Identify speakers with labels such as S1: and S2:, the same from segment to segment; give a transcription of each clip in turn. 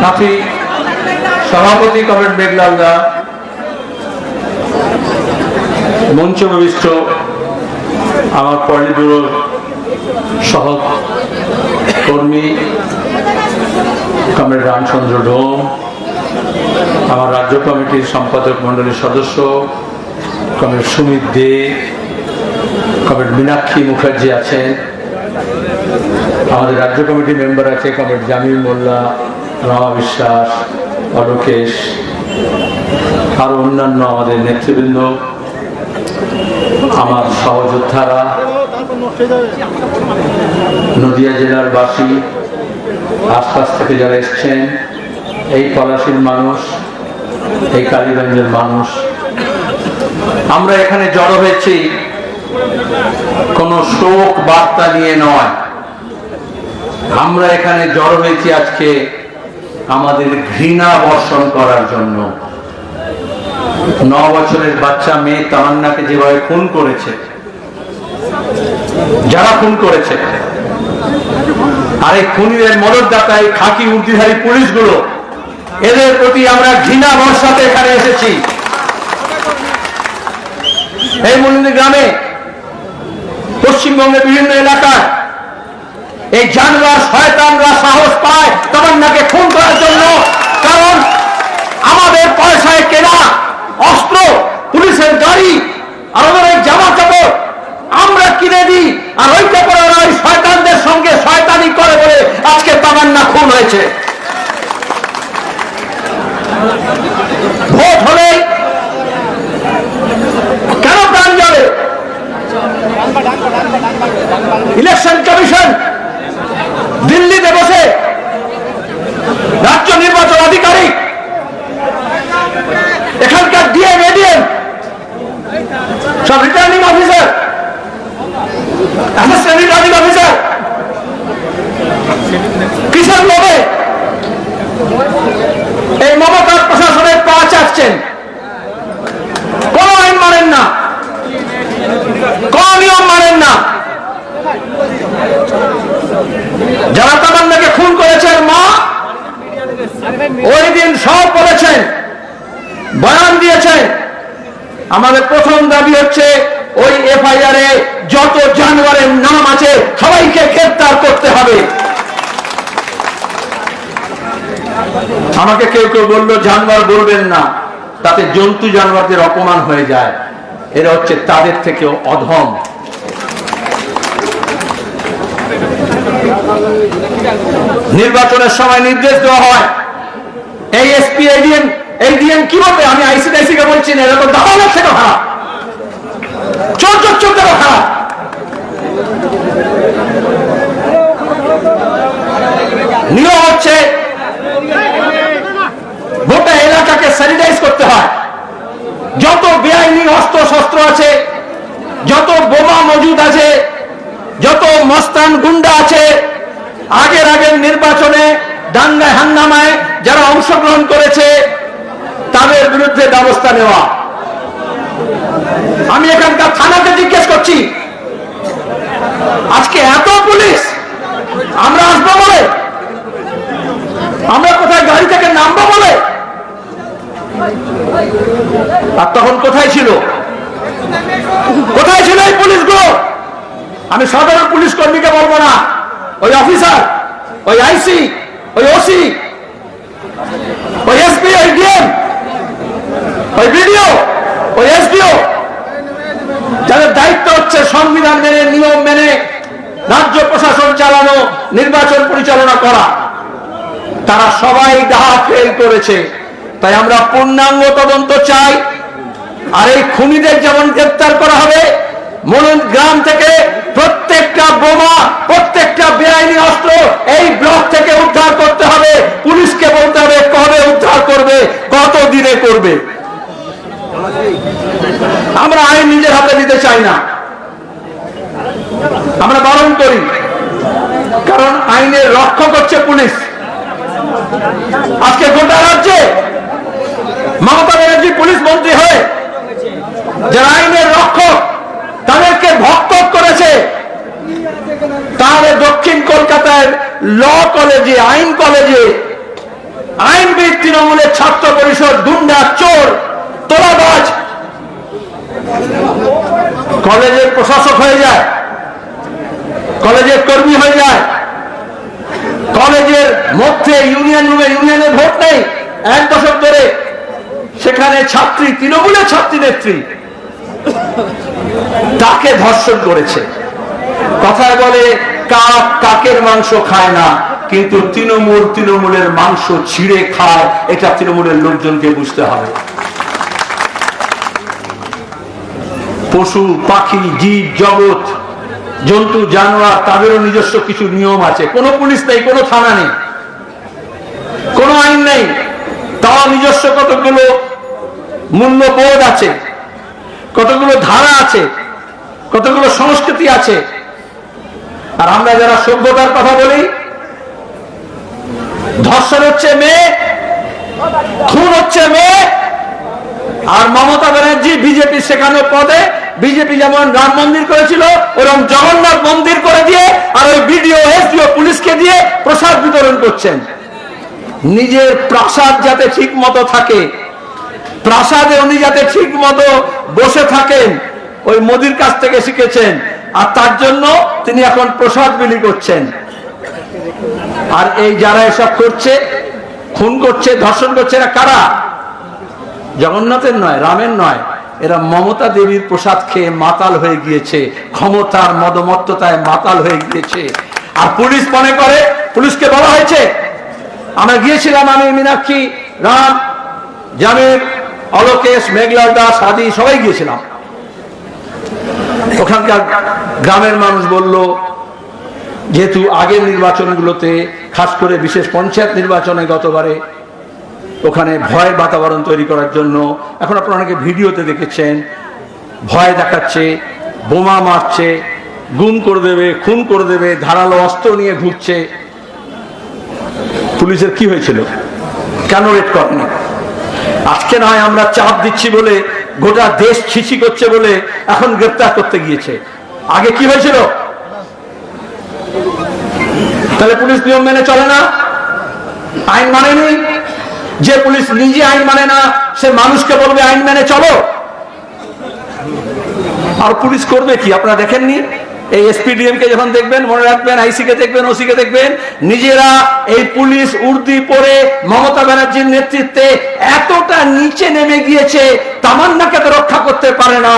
S1: সাথী সভাপতি কমরেড মেঘলাল দা মঞ্চ প্রবিষ্ট আমার পল্লী ব্যুরোর সহ কর্মী কমরেড রামচন্দ্র ডোম আমার রাজ্য কমিটির সম্পাদক মণ্ডলীর সদস্য কমরেড সুমিত দে, কমরেড মীনাক্ষী মুখার্জি আছেন। আমাদের রাজ্য কমিটির মেম্বার আছে কমরেড জামিল মোল্লা রমা বিশ্বাস অলোকেশ, আরও অন্যান্য আমাদের নেতৃবৃন্দ, আমার সহযোদ্ধারা, নদিয়া জেলার বাসী, আশপাশ থেকে যারা এসছেন, এই পলাশির মানুষ, এই কালীগঞ্জের মানুষ, আমরা এখানে জড়ো হয়েছি কোনো শোক বার্তা নিয়ে নয়। আমরা এখানে জড়ো হয়েছি আজকে আমাদের ঘৃণা বর্ষণ করার জন্য। ন বছরের বাচ্চা, মেয়ে তামান্নাকে যেভাবে খুন করেছে, যারা খুন করেছে, আর এই খুনিদের মদতদাতা এই খাকি, উর্দিধারী পুলিশগুলো, এদের প্রতি আমরা ঘৃণা বর্ষাতে এখানে এসেছি। এই মন্দির গ্রামে পশ্চিমবঙ্গের বিভিন্ন এলাকায় এই জানোয়ার শয়তানরা সাহস পায় তামান্নাকে খুন করার জন্য। কারণ আমাদের পয়সায় কেনা অস্ত্র, পুলিশের গাড়ি আর জামা কাপড় আমরা কিনে দিই। আর ওইটা করে ওরা ওই শয়তানদের সঙ্গে শয়তানি করে বলে আজকে তামান্না খুন হয়েছে। ভোট হলে কেন প্রাণ যাবে ইলেকশন কমিশন দিল্লিতে বসে রাজ্য নির্বাচন আধিকারিক, এখানকার ডিএম এডিএম সব returning officer assistant returning officer কিসের লোভে? এই মমতার প্রশাসনের পা চাচ্ছেন কোন আইন মানেন না কোন নিয়ম মানেন না যারা তামান্নাকে খুন করেছেন মা ওই দিন সব বলেছেন বয়ান দিয়েছেন। আমাদের প্রথম দাবি হচ্ছে ওই এফআইআর এ যত জানোয়ারের নাম আছে সবাইকে গ্রেপ্তার করতে হবে। আমাকে কেউ কেউ বলল জানোয়ার বলবেন না। তাতে জন্তু জানোয়ারদের অপমান হয়ে যায়। এরা হচ্ছে তাদের থেকেও অধম। নির্বাচনের সময় নির্দেশ দেওয়া হয়। এই এসপি এডিএম এডিএম কি বলবে? আমি আইসিডিআইসি কে বলছি না, এরা তো দাবালের থেকে খারাপ চোর চোর চোর থেকে খারাপ নিয়ম হচ্ছে, গোটা এলাকাকে স্যানিটাইজ করতে হয়। যত বেআইনি অস্ত্র শস্ত্র আছে, যত বোমা মজুদ আছে, যত মস্তান গুন্ডা আছে, আগের আগের নির্বাচনে দাঙ্গায় হাঙ্গামায় যারা অংশগ্রহণ করেছে, তাদের বিরুদ্ধে ব্যবস্থা নেওয়া। আমি এখানকার থানাকে জিজ্ঞেস করছি, আজকে এত পুলিশ, আমরা আসব বলে? আমরা কোথায় গাড়ি থেকে নামবো বলে? আর তখন কোথায় ছিল? কোথায় ছিল এই পুলিশগুলো? আমি সাধারণ পুলিশ কর্মীকে বলব না। ওই অফিসার, ওই আইসি, ওই ওসি ওই এসপি, ওই ডিএম, ওই বিডিও, ওই এসডিও, যাদের দায়িত্ব হচ্ছে সংবিধান মেনে, নিয়ম মেনে রাজ্য প্রশাসন চালানো, নির্বাচন পরিচালনা করা, তারা সবাই ডাহা ফেল করেছে। তাই আমরা পূর্ণাঙ্গ তদন্ত চাই। আর এই খুনিদের যেমন গ্রেপ্তার করা হবে, মনুন গ্রাম থেকে প্রত্যেকটা বোমা, প্রত্যেকটা বেআইনি অস্ত্র এই ব্লক থেকে উদ্ধার করতে হবে, পুলিশকে বলতে হবে কত করবে। আমরা আইন নিজের হাতে নিতে চাই না। আমরা বারণ করি। কারণ আইনের রক্ষক হচ্ছে পুলিশ। আজকে গোটা রাজ্যে মমতা ব্যানার্জি পুলিশ মন্ত্রী হয়ে যারা আইনের রক্ষক তাদেরকে ভক্ত করেছে, তাহলে দক্ষিণ কলকাতার ল কলেজে, আইন কলেজে আইনবিদ তৃণমূলের ছাত্র পরিষদ, গুন্ডা, চোর, তোলাবাজ। কলেজের প্রশাসক হয়ে যায়, কলেজের কর্মী হয়ে যায়, কলেজের মধ্যে ইউনিয়ন রুমে ইউনিয়নের ভোট নেই। এক দশক ধরে সেখানে ছাত্রী, তৃণমূলের ছাত্রী নেত্রী তাকে ধর্ষণ করেছে। কথায় বলে, কাক কাকের মাংস খায় না। কিন্তু তৃণমূল তৃণমূলের মাংস ছিঁড়ে খায়, এটা তৃণমূলের লোকজনকে বুঝতে হবে। পশু, পাখি, জীব, জগৎ, জন্তু, জানোয়ার, তাদেরও নিজস্ব কিছু নিয়ম আছে। কোনো পুলিশ নেই, কোনো থানা নেই, কোনো আইন নেই। তাও নিজস্ব কতগুলো মূল্যবোধ আছে, কতগুলো ধারা আছে, কতগুলো সংস্কৃতি আছে। আর আমরা যারা সভ্যতার কথা বলি ধর্ষণ হচ্ছে মেয়ে, খুন হচ্ছে মেয়ে, আর মমতা ব্যানার্জি বিজেপি সেখানে পদে বিজেপি যেমন রাম মন্দির করেছিল, ওরকম জগন্নাথ মন্দির করে দিয়ে আর ওই বিডিও এসডিও পুলিশকে দিয়ে প্রসাদ বিতরণ করছেন। নিজের প্রাসাদ যাতে ঠিক মতো থাকে, প্রাসাদে উনি যাতে ঠিক মতো বসে থাকেন, ওই মোদির কাছ থেকে শিখেছেন, আর তার জন্য তিনি এখন প্রসাদ বিলি করছেন। আর এই যারা এসব করছে, খুন করছে, ধর্ষণ করছে, এরা কারা? জগন্নাথের নয়, রামের নয়। এরা মমতা দেবীর প্রসাদ খেয়ে মাতাল হয়ে গিয়েছে। ক্ষমতার মদমত্ততায় মাতাল হয়ে গিয়েছে। আর পুলিশ মনে করে, পুলিশকে বলা হয়েছে, আমরা গিয়েছিলাম আমি, মীনাক্ষী, রাম, জামির, অলোকেশ, মেঘলাল দাস আদি, সবাই গিয়েছিলাম। ওখানকার গ্রামের মানুষ বলল যেহেতু আগের নির্বাচনগুলোতে খাস করে বিশেষ পঞ্চায়েত নির্বাচনে গতবারে ওখানে ভয় বাতাবরণ তৈরি করার জন্য, এখন আপনারা অনেকে ভিডিওতে দেখেছেন, ভয় দেখাচ্ছে, বোমা মারছে, গুম করে দেবে, খুন করে দেবে, ধারালো অস্ত্র নিয়ে ঘুরছে। পুলিশের কি হয়েছিল? কেন রেট করেনি? আজকে নয় আমরা চাপ দিচ্ছি বলে, গোটা দেশ ছিছি করছে বলে এখন গ্রেপ্তার করতে গিয়েছে। আগে কি হয়েছিল? তাহলে পুলিশ নিয়ম মেনে চলে না? আইন মানেনি? যে পুলিশ নিজে আইন মানে না, সে মানুষকে বলবে আইন মেনে চলো। আর পুলিশ করবে কি? আপনারা দেখেননি? এই এসপিডিএম কে যখন দেখবেন, মনে রাখবেন আইসি কে দেখবেন ওসি কে দেখবেন, নিজেরা এই পুলিশ উর্দি পরে মমতা ব্যানার্জির নেতৃত্বে এতটা নিচে নেমে গিয়েছে, তামান্নাকে তো রক্ষা করতে পারে না,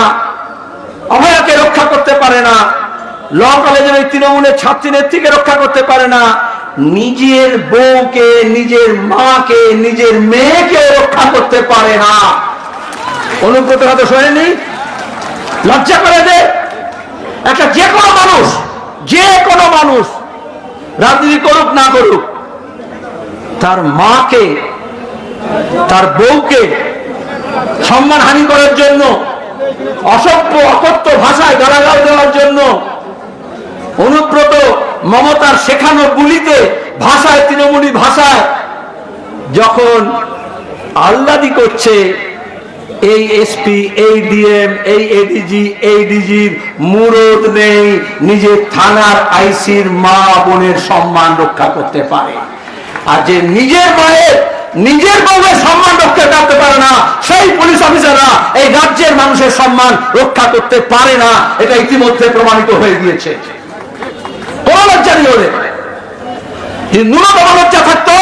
S1: অভয়াকে রক্ষা করতে পারে না। ল কলেজের ওই তৃণমূলের ছাত্রী নেত্রীকে রক্ষা করতে পারে না। নিজের বউকে, নিজের মাকে, নিজের মেয়েকে রক্ষা করতে পারে না। অনুব্রত কথা শোনেনি লজ্জা করে দে একটা যে কোনো মানুষ, যে কোনো মানুষ রাজনীতি করুক, না করুক, তার মাকে, তার বউকে সম্মান হানি করার জন্য, অসভ্য, অকথ্য ভাষায় গালাগাল দেওয়ার জন্য মমতার শেখানো গুলিতে ভাষায়, তৃণমূলী ভাষায় যখন আহ্লাদি করছে, এই এসপি এই ডিএম এই এডিজি এই ডিজির মুরদ নেই, নিজের থানার আইসির মা বোনের সম্মান রক্ষা করতে পারে। আর যে নিজের মায়ের, নিজের বউয়ের সম্মান রক্ষা করতে পারে না, সেই পুলিশ অফিসাররা এই রাজ্যের মানুষের সম্মান রক্ষা করতে পারে না, এটা ইতিমধ্যে প্রমাণিত হয়ে গিয়েছে। কোন লজ্জা নেই ওদের যে ন্যূনতম থাকতো।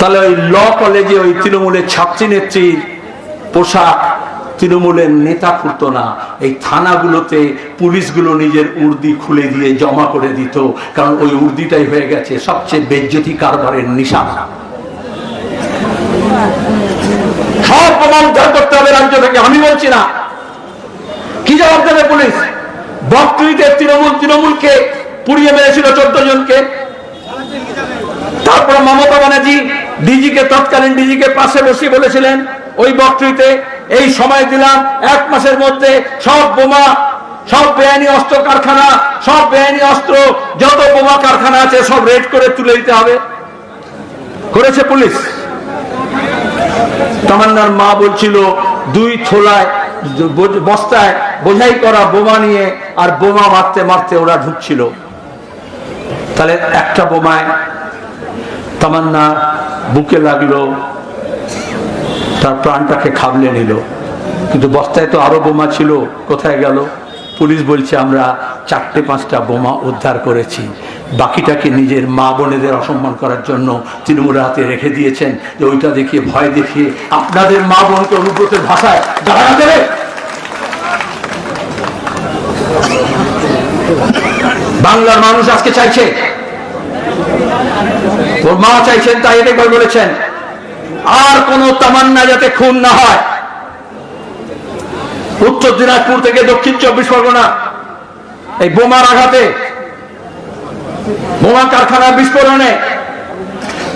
S1: তাহলে ওই ল কলেজে ওই তৃণমূলের ছাত্রী পোশাক তৃণমূলের নেতা না। এই থানাগুলোতে পুলিশগুলো নিজের উর্দি খুলে দিয়ে জমা করে দিত। কারণ ওই উর্দিটাই হয়ে গেছে সবচেয়ে বেজ্জতি কারবারের নিশানা। সব প্রমাণ উদ্ধার করতে হবে রাজ্য থেকে। আমি বলছি না। কি জবাব দেবে পুলিশ? বকটুইতে তৃণমূল, তৃণমূলকে পুড়িয়ে মেরেছিল চোদ্দ জনকে। তারপর মমতা ব্যানার্জি ডিজিকে তৎকালীন ডিজিকে পাশে বসিয়ে বলেছিলেন, ওই বক্তৃতে এই সময় দিলাম, এক মাসের মধ্যে সব বোমা, সব বেআইনি অস্ত্র কারখানা, সব বেআইনি অস্ত্র, যত বোমা কারখানা আছে সব রেড করে তুলে দিতে হবে। করেছে পুলিশ। তামান্নার মা বলছিল, দুই থোলায় বস্তায় বোঝাই করা বোমা নিয়ে আর বোমা মারতে মারতে ওরা ঢুকছিল। তাহলে একটা বোমায় তামান্না বুকে লাগল, তার প্রাণটাকে খাবলে নিল। কিন্তু বস্তায় তো আরও বোমা ছিল, কোথায় গেল? পুলিশ বলছে, আমরা চারটে পাঁচটা বোমা উদ্ধার করেছি। বাকিটাকে নিজের মা বোনেদের অসম্মান করার জন্য তৃণমূল হাতে রেখে দিয়েছেন যে ওইটা দেখিয়ে, ভয় দেখিয়ে আপনাদের মা বোনকে অনুব্রতের ভাষায় গাড়া দেবে। বাংলার মানুষ আজকে চাইছে। ওর মা চাইছেন, তাই এটা বলেছেন। আর কোন তামান্না যাতে খুন না হয়। উত্তর দিনাজপুর থেকে দক্ষিণ চব্বিশ পরগনা, এই বোমার আঘাতে বোমা কারখানার বিস্ফোরণে,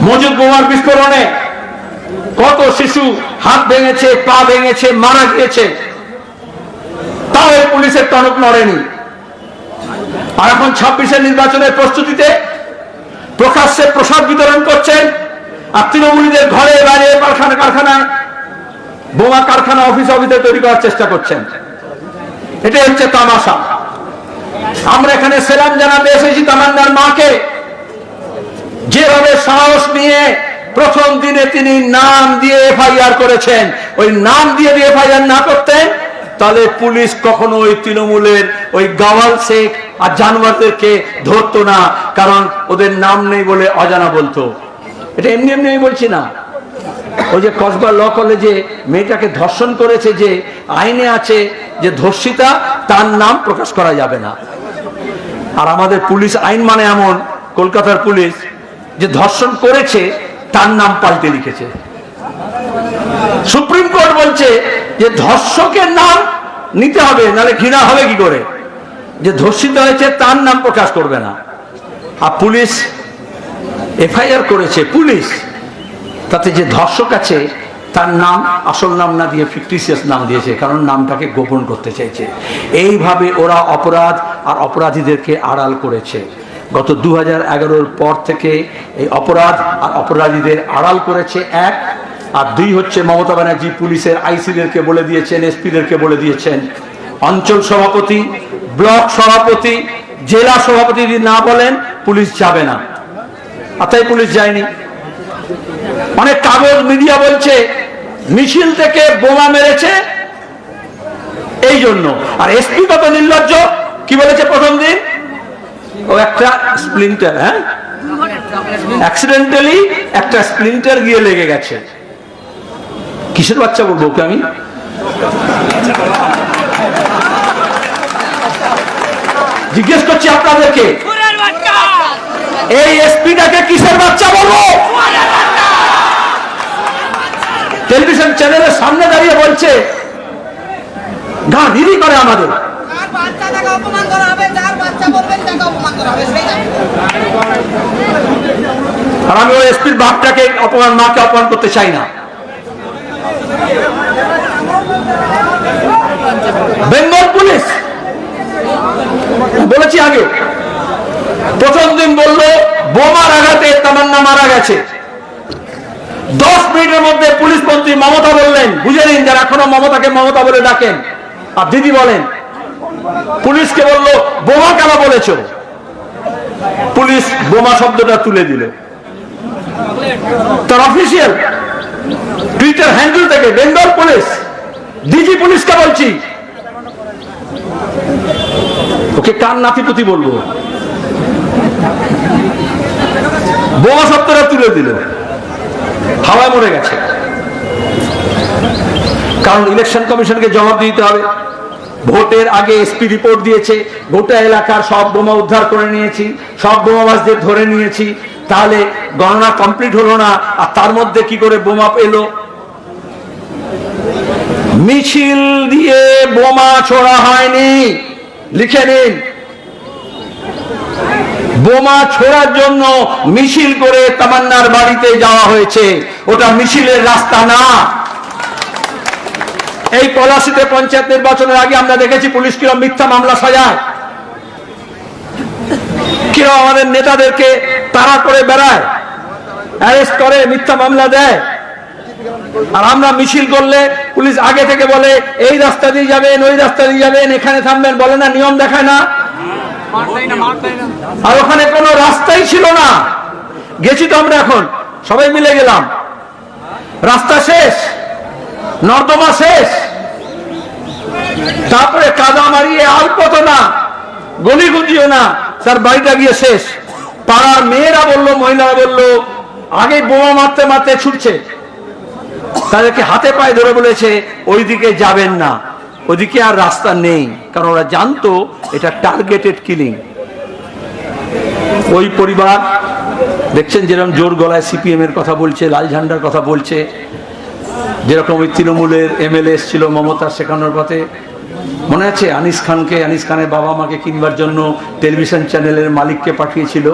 S1: মজুদ বোমার বিস্ফোরণে কত শিশু হাত ভেঙেছে, পা ভেঙেছে, মারা গিয়েছে, তাও এই পুলিশের টনক নড়েনি। আর এখন ছাব্বিশের নির্বাচনের প্রস্তুতিতে প্রকাশ্যে প্রসাদ বিতরণ করছেন আর তৃণমূলীদের ঘরে বাইরে কারখানা কারখানায় বোমা কারখানা অফিস অফিসে তৈরি করার চেষ্টা করছেন। এটাই হচ্ছে তামাশা। আমরা এখানে সেলাম জানাতে এসেছি তামান্নার মাকে। যেভাবে সাহস নিয়ে প্রথম দিনে তিনি নাম দিয়ে এফআইআর করেছেন, ওই নাম দিয়ে দিয়ে এফআইআর না করতেন, তাহলে পুলিশ কখনো ওই তৃণমূলের ওই গাওয়াল শেখ আর জানোয়ারদেরকে ধরতো না, কারণ ওদের নাম নেই বলে অজানা বলতো। এটা এমনি এমনি আমি বলছি না। ওই যে কসবা ল কলেজে মেয়েটাকে ধর্ষণ করেছে যে আইনে আছে যে ধর্ষিতা, তার নাম প্রকাশ করা যাবে না। আর আমাদের পুলিশ আইন মানে এমন, কলকাতার পুলিশ, যে ধর্ষণ করেছে, তার নাম পাল্টে লিখেছে। সুপ্রিম কোর্ট বলছে যে ধর্ষকের নাম নিতে হবে, নাহলে ঘৃণা হবে কি করে? যে ধর্ষিত হয়েছে, তার নাম প্রকাশ করবে না। আর পুলিশ, এফআইআর করেছে, পুলিশ, তাতে যে ধর্ষক আছে তার নাম, আসল নাম না দিয়ে ফিকটিসিয়াস নাম দিয়েছে, কারণ নামটাকে গোপন করতে চাইছে। এইভাবে ওরা অপরাধ আর অপরাধীদেরকে আড়াল করেছে। গত দু হাজার পর থেকে এই অপরাধ আর অপরাধীদের আড়াল করেছে এক, আর দুই হচ্ছে মমতা ব্যানার্জি পুলিশের আইসিদেরকে বলে দিয়েছেন, এসপিদেরকে বলে দিয়েছেন। অঞ্চল সভাপতি, ব্লক সভাপতি, জেলা সভাপতি যদি না বলেন, পুলিশ যাবে না। আর তাই পুলিশ যায়নি। অনেক কাগজ, মিডিয়া বলছে মিছিল থেকে বোমা মেরেছে এই জন্য। আর এসপি কত নির্লজ্জ কি বলেছে প্রথম দিন? ও একটা স্প্লিন্টার হ্যাঁ? অ্যাক্সিডেন্টালি একটা স্প্লিন্টার গিয়ে লেগে গেছে। কিসের বাচ্চা বলব ওকে আমি? জিজ্ঞেস করছি আপনাদেরকে এই এসপিটাকে কিসের বাচ্চা বলব? টেলিভিশন চ্যানেলের সামনে দাঁড়িয়ে বলছে গা করে আমাদের। আর আমি ওই এসপির বাপটাকে অপমান মাকে অপমান করতে চাই না। বেঙ্গল পুলিশ বলেছি আগে প্রথম দিন বলল বোমার আঘাতে তামান্না মারা গেছে। দশ মিনিটের মধ্যে পুলিশ মন্ত্রী মমতা বললেন, বুঝে নিন যারা এখনও মমতাকে মমতা বলে ডাকেন। আর দিদি বলেন পুলিশকে বলল, বোমা কেন বলেছ? পুলিশ বোমা শব্দটা তুলে দিল। তার অফিসিয়াল টুইটার হ্যান্ডেল থেকে বেঙ্গল পুলিশ ডিজি পুলিশকে বলছি। ওকে কার নাতিপুতি বলব? বোমা শব্দটা তুলে দিল। হাওয়ায় মরে গেছে। কারণ ইলেকশন কমিশনকে জবাব দিতে হবে। ভোটের আগে এসপি রিপোর্ট দিয়েছে, গোটা এলাকার সব বোমা উদ্ধার করে নিয়েছি, সব বোমাবাজদের ধরে নিয়েছি, তাহলে গণনা কমপ্লিট হলো না, আর তার মধ্যে কি করে বোমা এলো? মিছিল দিয়ে বোমা ছোড়া হয়নি। লিখে নিন বোমা ছোড়ার জন্য মিছিল করে তামান্নার বাড়িতে যাওয়া হয়েছে। ওটা মিছিলের রাস্তা না। এই পলাশিতে পঞ্চায়েত নির্বাচনের আগে আমরা দেখেছি পুলিশ কিরম মিথ্যা মামলা সাজায়। কিরম আমাদের নেতাদেরকে তাড়া করে বেড়ায়, অ্যারেস্ট করে, মিথ্যা মামলা দেয়। আর আমরা মিছিল করলে পুলিশ আগে থেকে বলে, এই রাস্তা দিয়ে যাবেন, ওই রাস্তা দিয়ে যাবেন, এখানে থামবেন। বলে না, নিয়ম দেখায় না। আর ওখানে কোনো রাস্তাই ছিল না। গেছি তো আমরা এখন। সবাই মিলে গেলাম। রাস্তা শেষ, নর্দমা শেষ। তারপরে কাদা মারিয়ে আলপত না গলি গুজিও না, তার বাড়িটা গিয়ে শেষ। পাড়ার মেয়েরা বলল, মহিলারা বলল, আগে বোমা মারতে মারতে ছুটছে। তাদেরকে হাতে পায়ে ধরে বলেছে, ওইদিকে যাবেন না। ওদিকে আর রাস্তা নেই, কারণ ওরা জানতো এটা টার্গেটেড কিলিং ওই পরিবার, দেখছেন যেরকম জোর গলায় সিপিএম এর কথা বলছে, লাল ঝান্ডার কথা বলছে, যেরকম ওই তৃণমূলের এমএলএ এসেছিল মমতা শেখানোর পথে। মনে আছে আনিস খানকে? আনিস খানের বাবা মাকে কিনবার জন্য টেলিভিশন চ্যানেলের মালিককে পাঠিয়েছিল।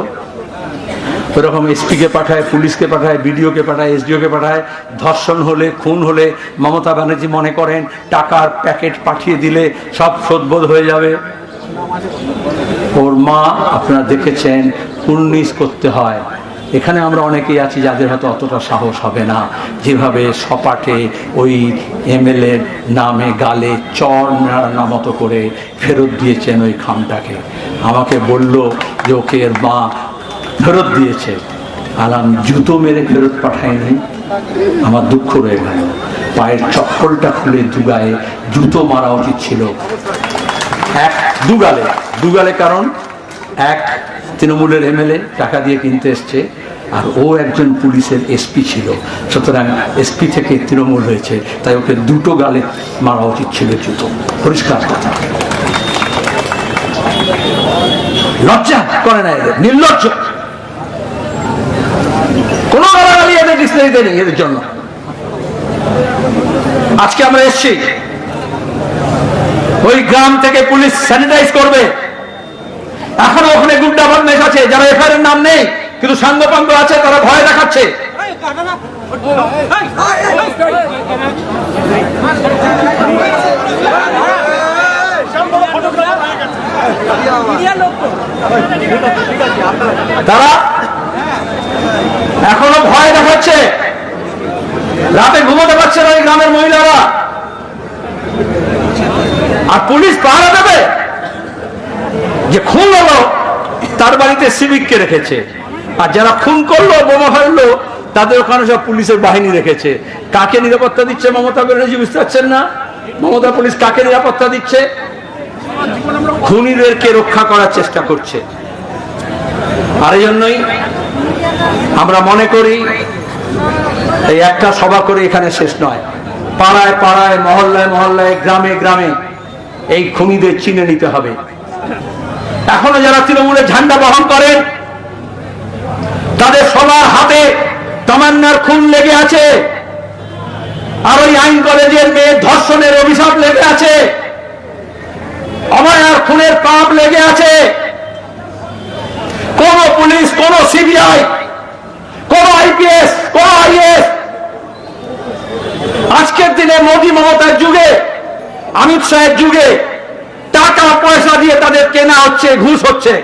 S1: ওরকম এসপিকে পাঠায়, পুলিশকে পাঠায় বিডিওকে পাঠায় এসডিওকে পাঠায়, ধর্ষণ হলে, খুন হলে, মমতা ব্যানার্জি মনে করেন টাকার প্যাকেট পাঠিয়ে দিলে সব শোধবোধ হয়ে যাবে। ওর মা আপনারা দেখেছেন, উন্নিশ করতে হয়। এখানে আমরা অনেকেই আছি যাদের হয়তো অতটা সাহস হবে না। যেভাবে সপাটে ওই এমএলএ নামে গালে চর নাড়ানো মতো করে ফেরত দিয়েছেন ওই খামটাকে। আমাকে বলল যে ওকে এর মা ফেরত দিয়েছে। আলাম জুতো মেরে ফেরত পাঠায়নি আমার দুঃখ রয়ে গেল। পায়ের চপ্পলটা খুলে দুগায়ে জুতো মারা উচিত ছিল। এক দুগালে দুগালে কারণ, এক, তৃণমূলের এমএলএ টাকা দিয়ে কিনতে এসছে, আর ও একজন পুলিশের এসপি ছিল। সুতরাং এসপি থেকে তৃণমূল হয়েছে, তাই ওকে দুটো গালে মারা উচিত ছিল জুতো। পরিষ্কার কথা। লজ্জা করে না এদের। নির্লজ্জ। কোনো গালাগালি এদের ডিসপ্লেতে নেই এদের জন্য। আজকে আমরা এসছি। ওই গ্রাম থেকে পুলিশ স্যানিটাইজ করবে। এখনও ওখানে গুন্ডা বদমেশ আছে, যারা এফআইআর নাম নেই, কিন্তু সাঙ্গপাঙ্গ আছে, তারা ভয় দেখাচ্ছে। তারা এখনও ভয় দেখাচ্ছে। রাতে ঘুমোতে পারছে না ওই গ্রামের মহিলারা। আর পুলিশ পাহারা দেবে যে খুন হলো, তার বাড়িতে সিভিককে রেখেছে। আর যারা খুন করল, বোমা ফেলল, তাদের ওখানে সব পুলিশের বাহিনী রেখেছে। কাকে নিরাপত্তা দিচ্ছে মমতা ব্যানার্জি বুঝতে পারছেন না? মমতা পুলিশ কাকে নিরাপত্তা দিচ্ছে? খুনিদেরকে রক্ষা করার চেষ্টা করছে। আর এই জন্যই আমরা মনে করি এই একটা সভা করে এখানে শেষ নয়। পাড়ায় পাড়ায়, মহল্লায় মহল্লায়, গ্রামে গ্রামে এই খুনিদের চিনে নিতে হবে। এখনও যারা তৃণমূলের ঝান্ডা বহন করেন, তাদের সবার হাতে তামান্নার খুন লেগে আছে। আর ওই আইন কলেজের মেয়ে ধর্ষণের অভিশাপ লেগে আছে। অমায়ার খুনের পাপ লেগে আছে। কোন পুলিশ, কোন সিবিআই কোন আইপিএস কোন আইএস আজকের দিনে মোদী মমতার যুগে, অমিত শাহের যুগে টাকা, পয়সা দিয়ে তাদের কেনা হচ্ছে, ঘুষ হচ্ছে।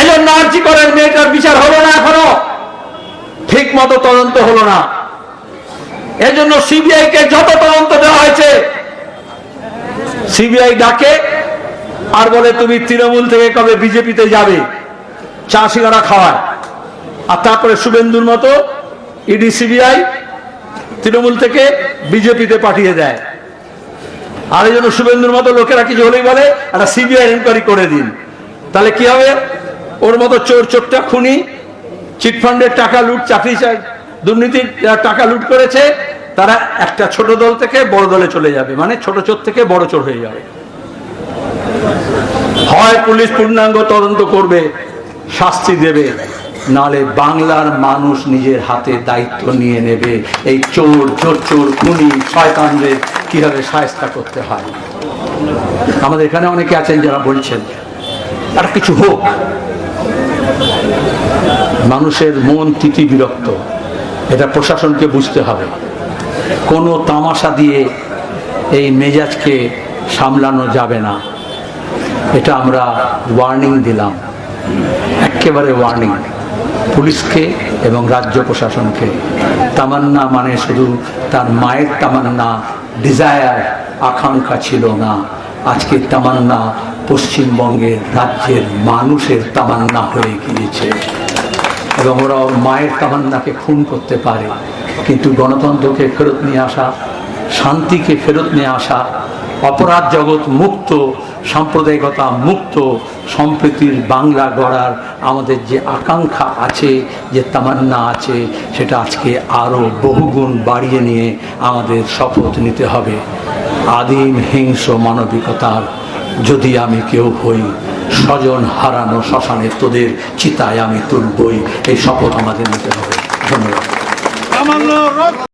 S1: এজন্য আর্জি করেন, মেয়েটার বিচার হলো না এখনও। ঠিক মতো তদন্ত হলো না। এজন্য সিবিআই কে যত তদন্ত দেওয়া হয়েছে, সিবিআই ডাকে আর বলে, তুমি তৃণমূল থেকে কবে বিজেপিতে যাবে? চা সিঙ্গারা খাওয়ায় আর তারপরে শুভেন্দুর মতো ইডি, সিবিআই তৃণমূল থেকে বিজেপিতে পাঠিয়ে দেয়। আর এই জন্য শুভেন্দুর মতো লোকেরা কিছু হলেই বলে, একটা সিবিআই এনকোয়ারি করে দিন। তাহলে কি হবে? ওর মতো চোর চোরটা খুনি চিটফান্ডের টাকা লুট, চাকরি চাই- দুর্নীতির টাকা লুট করেছে, তারা একটা ছোট দল থেকে বড় দলে চলে যাবে। মানে ছোট চোর থেকে বড় চোর হয়ে যাবে। হয় পুলিশ পূর্ণাঙ্গ তদন্ত করবে, শাস্তি দেবে। নালে বাংলার মানুষ নিজের হাতে দায়িত্ব নিয়ে নেবে। এই চোর চোর চোর, খুনি, শয়তানদের কীভাবে সায়স্তা করতে হয়? আমাদের এখানে অনেকে আছেন যারা বলছেন, আর কিছু হোক। মানুষের মন তিতি বিরক্ত। এটা প্রশাসনকে বুঝতে হবে। কোনো তামাশা দিয়ে এই মেজাজকে সামলানো যাবে না। এটা আমরা ওয়ার্নিং দিলাম। একেবারে ওয়ার্নিং পুলিশকে এবং রাজ্য প্রশাসনকে। তামান্না মানে শুধু তার মায়ের তামান্না ডিজায়ার আকাঙ্ক্ষা ছিল না। আজকে তামান্না পশ্চিমবঙ্গের রাজ্যের মানুষের তামান্না হয়ে গিয়েছে। এবং ওরা মায়ের তামান্নাকে খুন করতে পারে। কিন্তু গণতন্ত্রকে ফেরত নিয়ে আসা, শান্তিকে ফেরত নিয়ে আসা অপরাধ জগৎ মুক্ত, সাম্প্রদায়িকতা মুক্ত, সম্প্রীতির বাংলা গড়ার আমাদের যে আকাঙ্ক্ষা আছে, যে তামান্না আছে, সেটা আজকে আরও বহুগুণ বাড়িয়ে নিয়ে আমাদের শপথ নিতে হবে। আদিম হিংস্র মানবিকতার যদি আমি কেউ হই, স্বজন হারানো শ্মশানে তোদের চিতায় আমি তুলবই। এই শপথ আমাদের নিতে হবে। ধন্যবাদ।